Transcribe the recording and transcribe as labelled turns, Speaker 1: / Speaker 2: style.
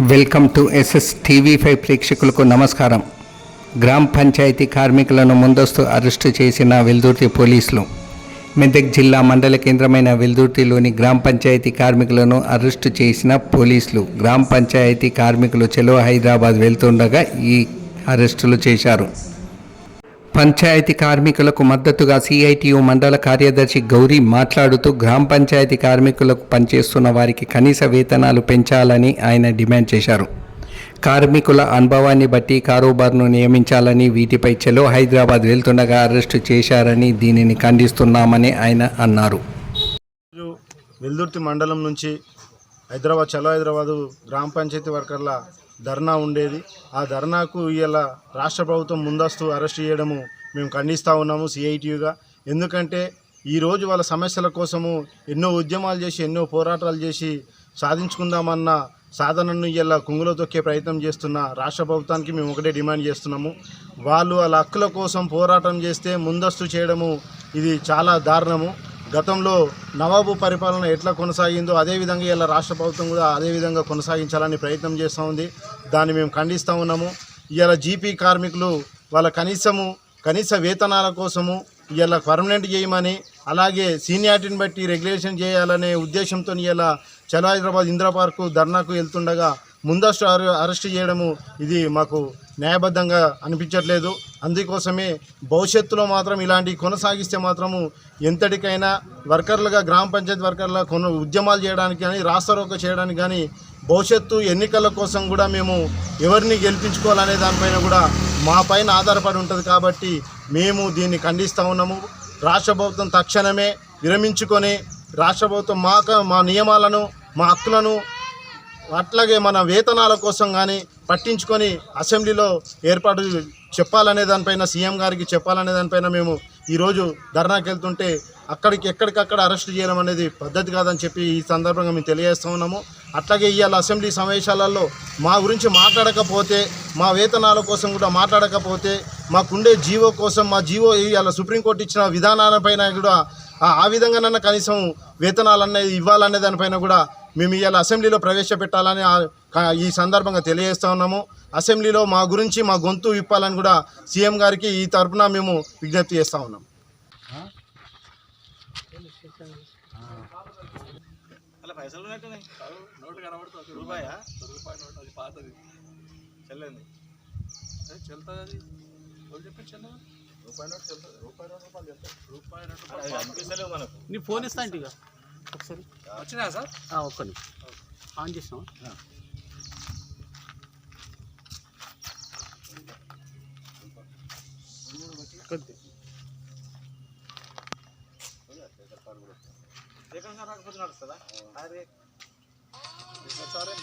Speaker 1: Welcome to SS TV five ప్రేక్షకులకు నమస్కారం. గ్రామ పంచాయతీ కార్మికులను ముందస్తు అరెస్టు చేసిన వెల్దుర్తి పోలీసులు. మెదక్ జిల్లా మండల కేంద్రమైన వెల్దుర్తిలోని గ్రామ పంచాయతీ కార్మికులను అరెస్టు చేసిన పోలీసులు. గ్రామ పంచాయతీ కార్మికులు చెలో హైదరాబాద్ వెళ్తుండగా ఈ అరెస్టులు చేశారు. పంచాయతీ కార్మికులకు మద్దతుగా సిఐటియు మండల కార్యదర్శి గౌరీ మాట్లాడుతూ గ్రామ పంచాయతీ కార్మికులకు పనిచేస్తున్న వారికి కనీస వేతనాలు పెంచాలని ఆయన డిమాండ్ చేశారు. కార్మికుల అనుభవాన్ని బట్టి కారోబార్ను నియమించాలని వీటిపై చెలో హైదరాబాద్ వెళ్తుండగా అరెస్టు చేశారని దీనిని ఖండిస్తున్నామని ఆయన అన్నారు.
Speaker 2: వెల్దుర్తి మండలం నుంచి హైదరాబాద్ చలో హైదరాబాదు గ్రామ పంచాయతీ వర్కర్ల ధర్నా ఉండేది. ఆ ధర్నాకు ఇవాళ రాష్ట్ర ప్రభుత్వం ముందస్తు అరెస్ట్ చేయడము మేము ఖండిస్తూ ఉన్నాము సిఐటియుగా. ఎందుకంటే ఈరోజు వాళ్ళ సమస్యల కోసము ఎన్నో ఉద్యమాలు చేసి ఎన్నో పోరాటాలు చేసి సాధించుకుందామన్న సాధనను ఇలా కుంగులో తొక్కే ప్రయత్నం చేస్తున్న రాష్ట్ర ప్రభుత్వానికి మేము ఒకటే డిమాండ్ చేస్తున్నాము. వాళ్ళు వాళ్ళ హక్కుల కోసం పోరాటం చేస్తే ముందస్తు చేయడము ఇది చాలా దారుణము. గతంలో నవాబు పరిపాలన ఎట్లా కొనసాగిందో అదేవిధంగా ఇలా రాష్ట్ర ప్రభుత్వం కూడా అదేవిధంగా కొనసాగించాలని ప్రయత్నం చేస్తూ ఉంది. దాన్ని మేము ఖండిస్తూ ఉన్నాము. ఇవాళ జీపీ కార్మికులు వాళ్ళ కనీసము కనీస వేతనాల కోసము ఇలా పర్మనెంట్ చేయమని అలాగే సీనియారిటీని బట్టి రెగ్యులేషన్ చేయాలనే ఉద్దేశంతో ఇలా చలో హైదరాబాద్ ఇందిరా పార్కు ధర్నాకు వెళ్తుండగా ముందస్తు అరె- అరెస్ట్ చేయడము ఇది మాకు న్యాయబద్ధంగా అనిపించట్లేదు. అందుకోసమే భవిష్యత్తులో మాత్రం ఇలాంటి కొనసాగిస్తే మాత్రము ఎంతటికైనా వర్కర్లుగా గ్రామ పంచాయతీ వర్కర్ల కొన ఉద్యమాలు చేయడానికి కానీ రాస్తారోక చేయడానికి కానీ భవిష్యత్తు ఎన్నికల కోసం కూడా మేము ఎవరిని గెలిపించుకోవాలనే దానిపైన కూడా మా పైన ఆధారపడి ఉంటుంది కాబట్టి మేము దీన్ని ఖండిస్తూ ఉన్నాము. రాష్ట్ర ప్రభుత్వం తక్షణమే విరమించుకొని రాష్ట్ర ప్రభుత్వం మాకు మా నియమాలను మా హక్కులను అట్లాగే మన వేతనాల కోసం కానీ పట్టించుకొని అసెంబ్లీలో ఏర్పాటు చెప్పాలనే దానిపైన సీఎం గారికి చెప్పాలనే దానిపైన మేము ఈరోజు ధర్నాకి వెళ్తుంటే అక్కడికి ఎక్కడికక్కడ అరెస్ట్ చేయడం అనేది పద్ధతి కాదని చెప్పి ఈ సందర్భంగా మేము తెలియజేస్తూ ఉన్నాము. అట్లాగే ఇవాళ అసెంబ్లీ సమావేశాలలో మా గురించి మాట్లాడకపోతే మా వేతనాల కోసం కూడా మాట్లాడకపోతే మాకుండే జీవో కోసం మా జీవో ఇవాళ సుప్రీంకోర్టు ఇచ్చిన విధానాలపైన కూడా ఆ- విధంగానన్నా కనీసం వేతనాలు అనేది ఇవ్వాలనే దానిపైన కూడా మేము ఇవాళ అసెంబ్లీలో ప్రవేశపెట్టాలని ఈ సందర్భంగా తెలియజేస్తా ఉన్నాము. అసెంబ్లీలో మా గురించి మా గొంతు విప్పాలని కూడా సీఎం గారికి ఈ తరపున మేము విజ్ఞప్తి చేస్తా ఉన్నాం.
Speaker 3: నీ ఫోన్ ఇస్తా ఇంటిక ఒకసారి.
Speaker 4: వచ్చినా సార్?
Speaker 3: ఒక్క నిమిషం. ఆన్ చేసినావా? కొద్ది.
Speaker 4: రాకపోతే నడుస్తుందా? అరే సరే